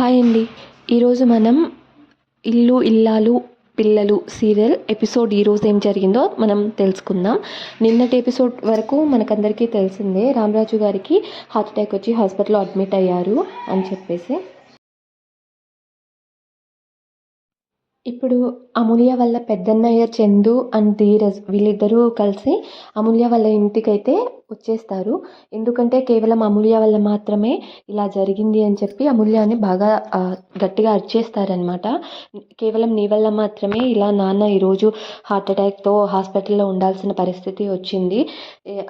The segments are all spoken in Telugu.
హాయ్ అండి. ఈరోజు మనం ఇల్లు ఇల్లాలు పిల్లలు సీరియల్ ఎపిసోడ్ ఈరోజు ఏం జరిగిందో మనం తెలుసుకుందాం. నిన్నటి ఎపిసోడ్ వరకు మనకందరికీ తెలిసిందే రామరాజు గారికి హార్ట్ అటాక్ వచ్చి హాస్పిటల్లో అడ్మిట్ అయ్యారు అని చెప్పేసి. ఇప్పుడు అమూల్య వాళ్ళ పెద్దన్నయ్య చందు అండ్ ధీరజ్ వీళ్ళిద్దరూ కలిసి అమూల్య వాళ్ళ ఇంటికైతే వచ్చేస్తారు. ఎందుకంటే కేవలం అమూల్య వల్ల మాత్రమే ఇలా జరిగింది అని చెప్పి అమూల్యాన్ని బాగా గట్టిగా అరిచేస్తారనమాట కేవలం నీ వల్ల మాత్రమే ఇలా నాన్న ఈరోజు హార్ట్ అటాక్తో హాస్పిటల్లో ఉండాల్సిన పరిస్థితి వచ్చింది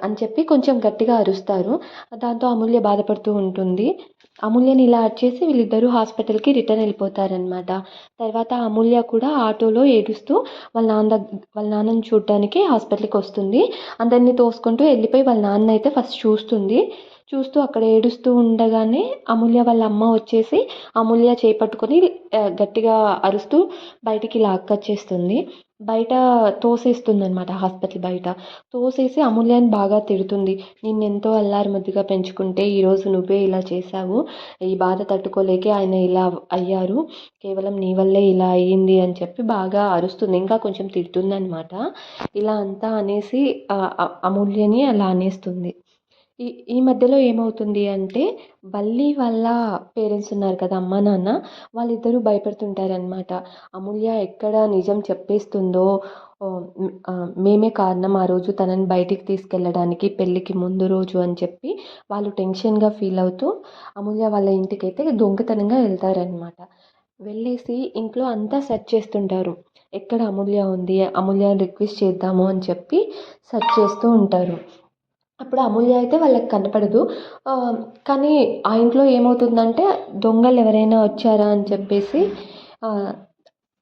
అని చెప్పి కొంచెం గట్టిగా అరుస్తారు. దాంతో అమూల్య బాధపడుతూ ఉంటుంది. అమూల్యని ఇలా అరిచేసి వీళ్ళిద్దరూ హాస్పిటల్కి రిటర్న్ వెళ్ళిపోతారనమాట తర్వాత అమూల్య కూడా ఆటోలో ఏడుస్తూ వాళ్ళ నాన్న వాళ్ళ నాన్నని చూడడానికి హాస్పిటల్కి వస్తుంది. అందరినీ తోసుకుంటూ వెళ్ళిపోయి వాళ్ళ నాన్న అయితే ఫస్ట్ చూస్తుంది. చూస్తూ అక్కడ ఏడుస్తూ ఉండగానే అమూల్య వాళ్ళ అమ్మ వచ్చేసి అమూల్య చేపట్టుకొని గట్టిగా అరుస్తూ బయటికి లాక్కచ్చేస్తుంది. బయట తోసేస్తుంది అనమాట హాస్పిటల్ బయట. తోసేసి అమూల్యాన్ని బాగా తిడుతుంది. నిన్ను ఎంతో ముద్దుగా పెంచుకుంటే ఈరోజు నువ్వే ఇలా చేశావు. ఈ బాధ తట్టుకోలేకే ఆయన ఇలా అయ్యారు. కేవలం నీ వల్లే ఇలా అయ్యింది అని చెప్పి బాగా అరుస్తుంది. ఇంకా కొంచెం తిడుతుంది అనమాట ఇలా అంతా అనేసి అమూల్యని అలా అనేస్తుంది. ఈ ఈ మధ్యలో ఏమవుతుంది అంటే వల్లి వాళ్ళ పేరెంట్స్ ఉన్నారు కదా అమ్మ నాన్న వాళ్ళిద్దరూ భయపడుతుంటారనమాట అమూల్య ఎక్కడ నిజం చెప్పేస్తుందో మేమే కారణం ఆ రోజు తనని బయటికి తీసుకెళ్ళడానికి పెళ్ళికి ముందు రోజు అని చెప్పి వాళ్ళు టెన్షన్గా ఫీల్ అవుతూ అమూల్య వాళ్ళ ఇంటికైతే దొంగతనంగా వెళ్తారనమాట వెళ్ళేసి ఇంట్లో అంతా సెర్చ్ చేస్తుంటారు. ఎక్కడ అమూల్య ఉంది అమూల్య రిక్వెస్ట్ చేద్దాము అని చెప్పి సెర్చ్ చేస్తూ ఉంటారు. అప్పుడు అమూల్య అయితే వాళ్ళకి కనపడదు. కానీ ఆ ఇంట్లో ఏమవుతుందంటే దొంగలు ఎవరైనా వచ్చారా అని చెప్పేసి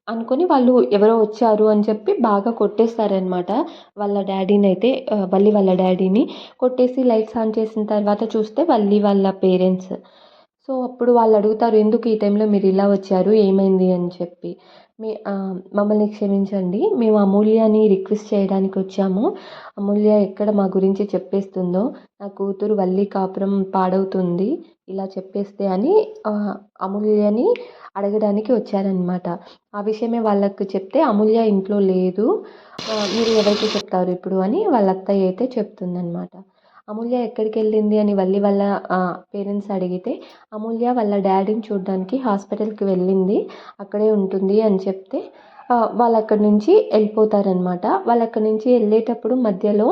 అనుకొని వాళ్ళు ఎవరో వచ్చారు అని చెప్పి బాగా కొట్టేస్తారనమాట వాళ్ళ డాడీని అయితే వల్లి వాళ్ళ డాడీని కొట్టేసి లైట్స్ ఆన్ చేసిన తర్వాత చూస్తే వల్లి వాళ్ళ పేరెంట్స్. సో అప్పుడు వాళ్ళు అడుగుతారు ఎందుకు ఈ టైంలో మీరు ఇలా వచ్చారు? ఏమైంది? అని చెప్పి. మీ మమ్మల్ని క్షమించండి. మేము అమూల్యని రిక్వెస్ట్ చేయడానికి వచ్చాము. అమూల్య ఎక్కడ మా గురించి చెప్పేస్తుందో నా కూతురు వల్లి కాపురం పాడవుతుంది ఇలా చెప్పేస్తే అని అమూల్యని అడగడానికి వచ్చారనమాట ఆ విషయమే వాళ్ళకు చెప్తే అమూల్య ఇంట్లో లేదు. మీరు ఎవరికి చెప్తారు ఇప్పుడు అని వాళ్ళ అత్తయ్య అయితే చెప్తుందనమాట అమూల్య ఎక్కడికి వెళ్ళింది అని వల్లి వాళ్ళ పేరెంట్స్ అడిగితే అమూల్య వాళ్ళ డాడీని చూడడానికి హాస్పిటల్కి వెళ్ళింది అక్కడే ఉంటుంది అని చెప్తే వాళ్ళు అక్కడి నుంచి వెళ్ళిపోతారనమాట వాళ్ళు అక్కడి నుంచి వెళ్ళేటప్పుడు మధ్యలో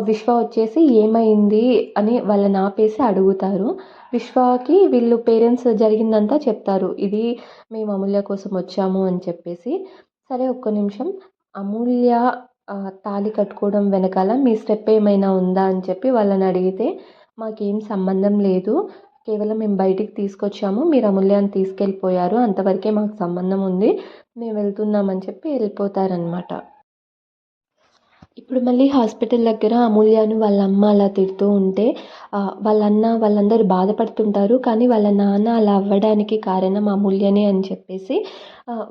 విశ్వ వచ్చేసి ఏమైంది? అని వాళ్ళని ఆపేసి అడుగుతారు. విశ్వకి వీళ్ళు పేరెంట్స్ జరిగిందంతా చెప్తారు. ఇది మేము అమూల్య కోసం వచ్చాము అని చెప్పేసి. సరే ఒక్క నిమిషం. అమూల్య తాళి కట్టుకోవడం వెనకాల మీ స్టెప్ ఏమైనా ఉందా అని చెప్పి వాళ్ళని అడిగితే మాకేం సంబంధం లేదు. కేవలం మేము బయటికి తీసుకొచ్చాము. మీరు అమూల్యాన్ని తీసుకెళ్ళిపోయారు. అంతవరకే మాకు సంబంధం ఉంది. మేము వెళ్తున్నామని చెప్పి వెళ్ళిపోతారనమాట ఇప్పుడు మళ్ళీ హాస్పిటల్ దగ్గర అమూల్యను వాళ్ళ అమ్మ అలా తిడుతూ ఉంటే వాళ్ళ అన్న వాళ్ళందరూ బాధపడుతుంటారు. కానీ వాళ్ళ నాన్న అలా అవ్వడానికి కారణం అమూల్యనే అని చెప్పేసి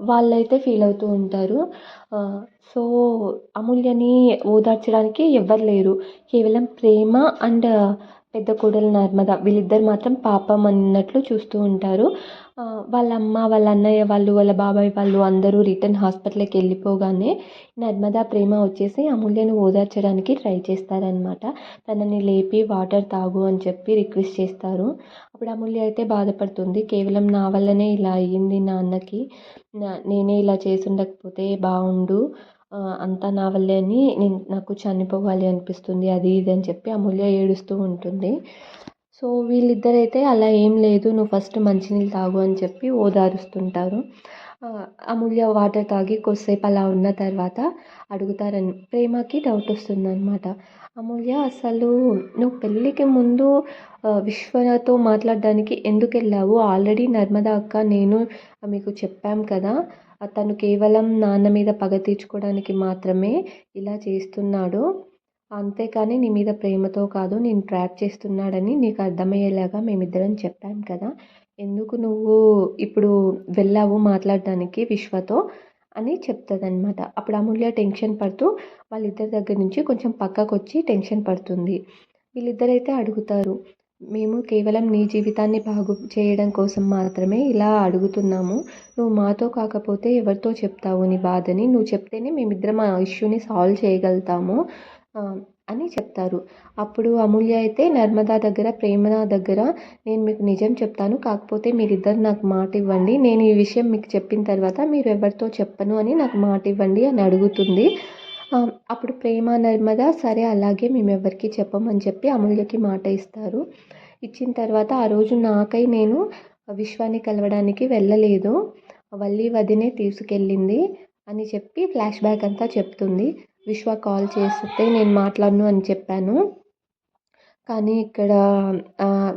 వాళ్ళైతే ఫీల్ అవుతూ ఉంటారు. సో అమూల్యని ఓదార్చడానికి ఎవ్వరు లేరు. కేవలం ప్రేమ అండ్ పెద్ద కోడలు నర్మద వీళ్ళిద్దరు మాత్రం పాపం అన్నట్లు చూస్తూ ఉంటారు. వాళ్ళ అమ్మ వాళ్ళ అన్నయ్య వాళ్ళు వాళ్ళ బాబాయ్ వాళ్ళు అందరూ రిటర్న్ హాస్పిటల్కి వెళ్ళిపోగానే నర్మద ప్రేమ వచ్చేసి అమూల్యను ఓదార్చడానికి ట్రై చేస్తారనమాట తనని లేపి వాటర్ తాగు అని చెప్పి రిక్వెస్ట్ చేస్తారు. అప్పుడు అమూల్య అయితే బాధపడుతుంది. కేవలం నా వల్లనే ఇలా అయ్యింది నాన్నకి. నేనే ఇలా చేసి ఉండకపోతే బాగుండు అంతా నా వల్లే అని నేను నాకు చనిపోవాలి అనిపిస్తుంది అది ఇది అని చెప్పి అమూల్య ఏడుస్తూ ఉంటుంది. సో వీళ్ళిద్దరైతే అలా ఏం లేదు నువ్వు ఫస్ట్ మంచినీళ్ళు తాగు అని చెప్పి ఓదారుస్తుంటారు. అమూల్య వాటర్ తాగి కొద్దిసేపు అలా ఉన్న తర్వాత అడుగుతారని ప్రేమకి డౌట్ వస్తుందన్నమాట. అమూల్య అసలు నువ్వు పెళ్ళికి ముందు విశ్వతో మాట్లాడడానికి ఎందుకు వెళ్ళావు? ఆల్రెడీ నర్మదా అక్క నేను మీకు చెప్పాం కదా అతను కేవలం నాన్న మీద పగ తీర్చుకోవడానికి మాత్రమే ఇలా చేస్తున్నాడు. అంతేకాని నీ మీద ప్రేమతో కాదు నేను ట్రాప్ చేస్తున్నాడని నీకు అర్థమయ్యేలాగా మేమిద్దరం చెప్పాం కదా. ఎందుకు నువ్వు ఇప్పుడు వెళ్ళావు మాట్లాడడానికి విశ్వతో అని చెప్తుంది అనమాట అప్పుడు అమూల్య టెన్షన్ పడుతూ వాళ్ళిద్దరి దగ్గర నుంచి కొంచెం పక్కకు వచ్చి టెన్షన్ పడుతుంది. వీళ్ళిద్దరైతే అడుగుతారు మేము కేవలం నీ జీవితాన్ని బాగు చేయడం కోసం మాత్రమే ఇలా అడుగుతున్నాము. నువ్వు మాతో కాకపోతే ఎవరితో చెప్తావు నీ బాధని? నువ్వు చెప్తేనే మేమిద్దరం ఆ ఇష్యూని సాల్వ్ చేయగలుగుతాము అని చెప్తారు. అప్పుడు అమూల్య అయితే నర్మదా దగ్గర ప్రేమ దగ్గర నేను మీకు నిజం చెప్తాను కాకపోతే మీరిద్దరు నాకు మాట ఇవ్వండి. నేను ఈ విషయం మీకు చెప్పిన తర్వాత మీరు ఎవరితో చెప్పను అని నాకు మాట ఇవ్వండి అని అడుగుతుంది. అప్పుడు ప్రేమ నర్మద సరే అలాగే మేము ఎవరికి చెప్పమని చెప్పి అమూల్యకి మాట ఇస్తారు. ఇచ్చిన తర్వాత ఆ రోజు నాకై నేను విశ్వాన్ని కలవడానికి వెళ్ళలేదు. వల్లి వదినే తీసుకెళ్ళింది అని చెప్పి ఫ్లాష్ బ్యాక్ అంతా చెప్తుంది. విశ్వ కాల్ చేస్తే నేను మాట్లాడను అని చెప్పాను. కానీ ఇక్కడ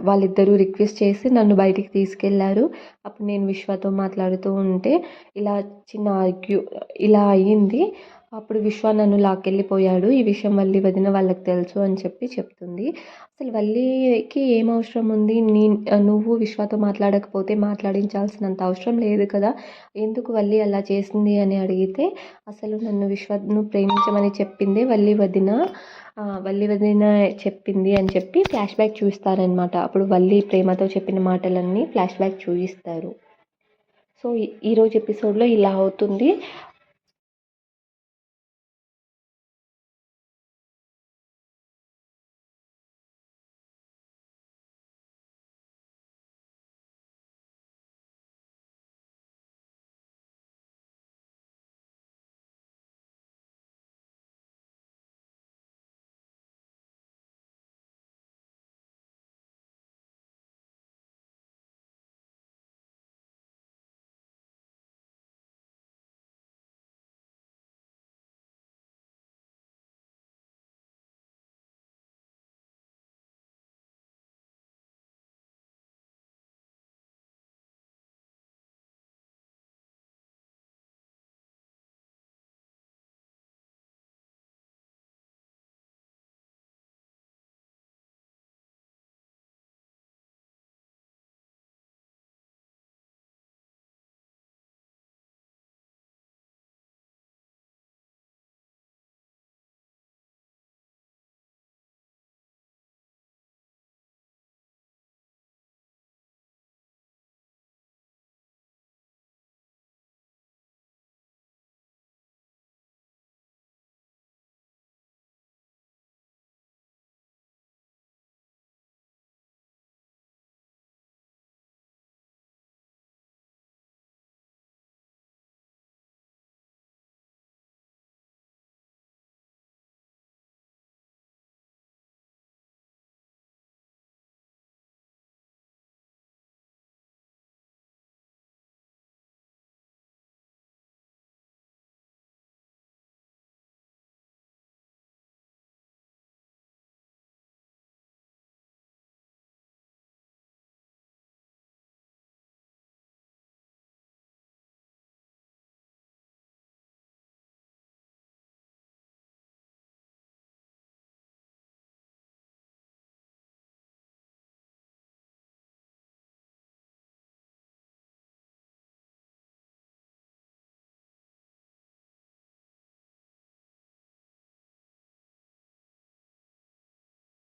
వాళ్ళిద్దరూ రిక్వెస్ట్ చేసి నన్ను బయటికి తీసుకెళ్ళారు అప్పుడు నేను విశ్వతో మాట్లాడుతూ ఉంటే ఇలా చిన్న ఆర్గ్యూ ఇలా అయ్యింది. అప్పుడు విశ్వ నన్ను లాక్కెళ్ళిపోయాడు. ఈ విషయం వల్లి వదిన వాళ్ళకి తెలుసు అని చెప్పి చెప్తుంది. అసలు వల్లికి ఏం అవసరం ఉంది? నీ నువ్వు విశ్వతో మాట్లాడకపోతే మాట్లాడించాల్సినంత అవసరం లేదు కదా. ఎందుకు వల్లి అలా చేసింది అని అడిగితే అసలు నన్ను విశ్వను ప్రేమించమని చెప్పిందే వల్లి వదిన వల్లి వదిన చెప్పింది అని చెప్పి ఫ్లాష్ బ్యాక్ చూస్తారనమాట అప్పుడు వల్లి ప్రేమతో చెప్పిన మాటలన్నీ ఫ్లాష్ బ్యాక్ చూపిస్తారు సో ఈరోజు ఎపిసోడ్లో ఇలా అవుతుంది.